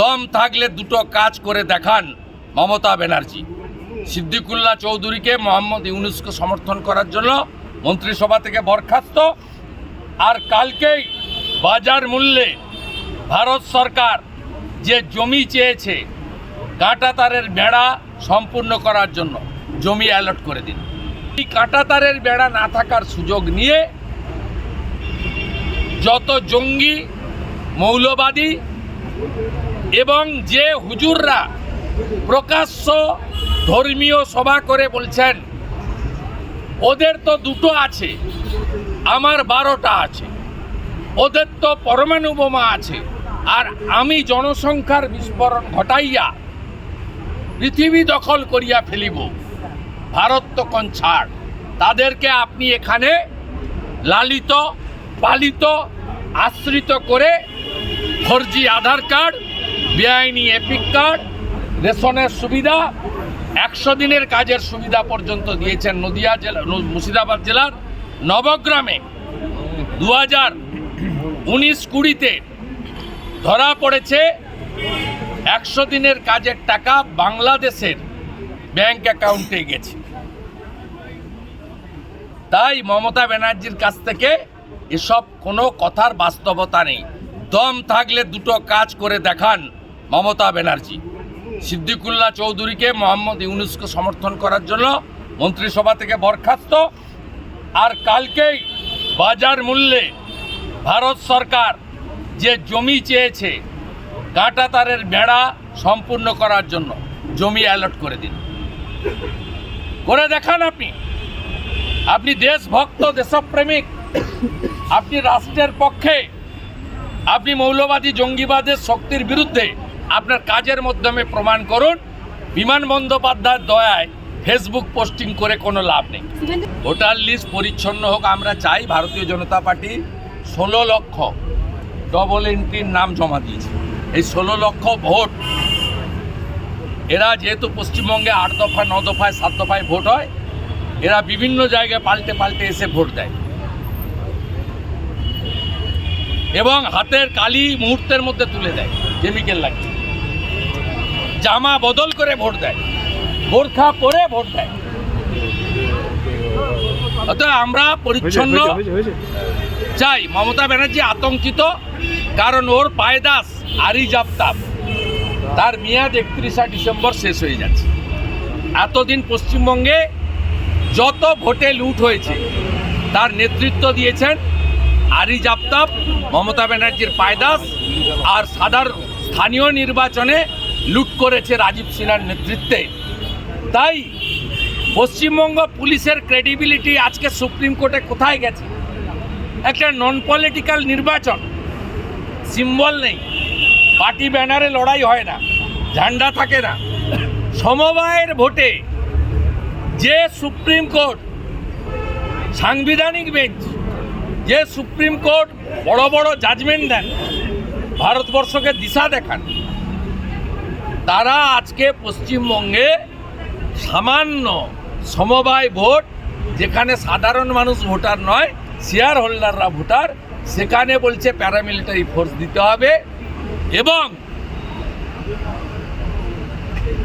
দম থাকলে দুটো কাজ করে দেখান মমতা ব্যানার্জি। সিদ্দিকুল্লাহ চৌধুরীকে মোহাম্মদ ইউনুসকে সমর্থন করার জন্য মন্ত্রিসভা থেকে বরখাস্ত। আর কালকেই বাজার মূল্যে ভারত সরকার যে জমি চেয়েছে, কাঁটাতারের বেড়া সম্পূর্ণ করার জন্য জমি অ্যালট করে দিন। এই কাঁটাতারের বেড়া না থাকার সুযোগ নিয়ে যত জঙ্গি, মৌলবাদী এবং যে হুজুররা প্রকাশ্য ধর্মীয় সভা করে বলছেন, ওদের তো দুটো আছে, আমার বারোটা আছে, ওদের তো পরমাণু বোমা আছে, আর আমি জনসংখ্যার বিস্ফোরণ ঘটাইয়া পৃথিবী দখল করিয়া ফেলিব, ভারত তখন ছাড়। তাদেরকে আপনি এখানে লালিত, পালিত, আশ্রিত করে ফোরজি আধার কার্ড বেআইনি এপিক কার্ড, রেশনের সুবিধা, একশো দিনের কাজের সুবিধা পর্যন্ত দিয়েছেন নদিয়া জেলা মুর্শিদাবাদ জেলার নবগ্রামে। দু হাজার উনিশ কুড়িতে ধরা পড়েছে একশো দিনের কাজের টাকা বাংলাদেশের ব্যাংক অ্যাকাউন্টে গেছে। তাই মমতা ব্যানার্জির কাছ থেকে এসব কোনো কথার বাস্তবতা নেই। দম থাকলে দুটো কাজ করে দেখান। মমতা ব্যানার্জি। সিদ্দিকুল্লাহ চৌধুরীকে মোহাম্মদ ইউনুসকে সমর্থন করার জন্য মন্ত্রিসভা থেকে বরখাস্ত। আর কালকেই বাজার মূল্যে ভারত সরকার যে জমি চেয়েছে কাঁটাতারের বেড়া সম্পূর্ণ করার জন্য জমি অ্যালট করে দিন করে দেখান আপনি। আপনি দেশভক্ত, দেশপ্রেমিক, আপনি রাষ্ট্রের পক্ষে, আপনি মৌলবাদী, জঙ্গিবাদের শক্তির বিরুদ্ধে আপনার কাজের মাধ্যমে প্রমাণ করুন। বিমান বন্দ্যোপাধ্যায়ের দয়ায় ফেসবুক পোস্টিং করে কোনো লাভ নেই। ভোটার লিস্ট পরিচ্ছন্ন হোক, আমরা চাই ভারতীয় জনতা পার্টি ষোলো লক্ষ ডবল এন্ট্রির নাম জমা দিয়েছে। এই ষোলো লক্ষ ভোট, এরা যেহেতু পশ্চিমবঙ্গে আট দফা, ন দফায়, সাত দফায় ভোট হয়, এরা বিভিন্ন জায়গায় পাল্টে পাল্টে এসে ভোট দেয়। এবং হাতের কালি মুহূর্তের মধ্যে তুলে দেয় কেমিক্যাল লাগে জামা বদল করে ভোট দেয়। বোরখা পরে ভোট দেয়। অতএব আমরা পরিচ্ছন্ন চাই মমতা ব্যানার্জি আতঙ্কিত কারণ ওর পায়দাস আরি জাপ্তাব। তার মেয়াদ একত্রিশা ডিসেম্বর শেষ হয়ে যাচ্ছে। এতদিন পশ্চিমবঙ্গে যত ভোটে লুট হয়েছে তার নেতৃত্ব দিয়েছেন আরি জাপ্তাব মমতা ব্যানার্জির পায়দাস আর সাধারণ স্থানীয় নির্বাচনে লুট করেছে রাজীব সিনহার নেতৃত্বে। তাই পশ্চিমবঙ্গ পুলিশের ক্রেডিবিলিটি আজকে সুপ্রিম কোর্টে কোথায় গেছে? একটা নন পলিটিক্যাল নির্বাচন সিম্বল নেই। পার্টি ব্যানারে লড়াই হয় না, ঝান্ডা থাকে না। সমবায়ের ভোটে যে সুপ্রিম কোর্ট, সাংবিধানিক বেঞ্চ, যে সুপ্রিম কোর্ট বড় বড় জাজমেন্ট দেন, ভারতবর্ষকে দিশা দেখান তারা আজকে পশ্চিমবঙ্গে সামান্য সমবায় ভোট, যেখানে সাধারণ মানুষ ভোটার নয় শেয়ার হোল্ডাররা ভোটার, সেখানে বলছে প্যারামিলিটারি ফোর্স দিতে হবে এবং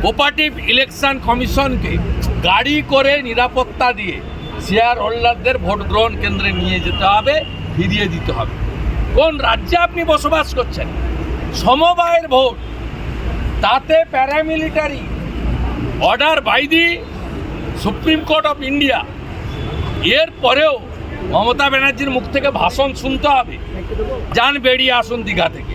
কোপারেটিভ ইলেকশন কমিশনকে গাড়ি করে নিরাপত্তা দিয়ে শেয়ার হোল্ডারদের ভোট গ্রহণ কেন্দ্রে নিয়ে যেতে হবে, ফিরিয়ে দিতে হবে। কোন রাজ্যে আপনি বসবাস করছেন? সমবায়ের ভোট তাতে paramilitary order by the supreme court of India এর পরেও মমতা ব্যানার্জির মুখ থেকে ভাষণ শুনতে হবে। যান বেরিয়ে আসুন দীঘা থেকে।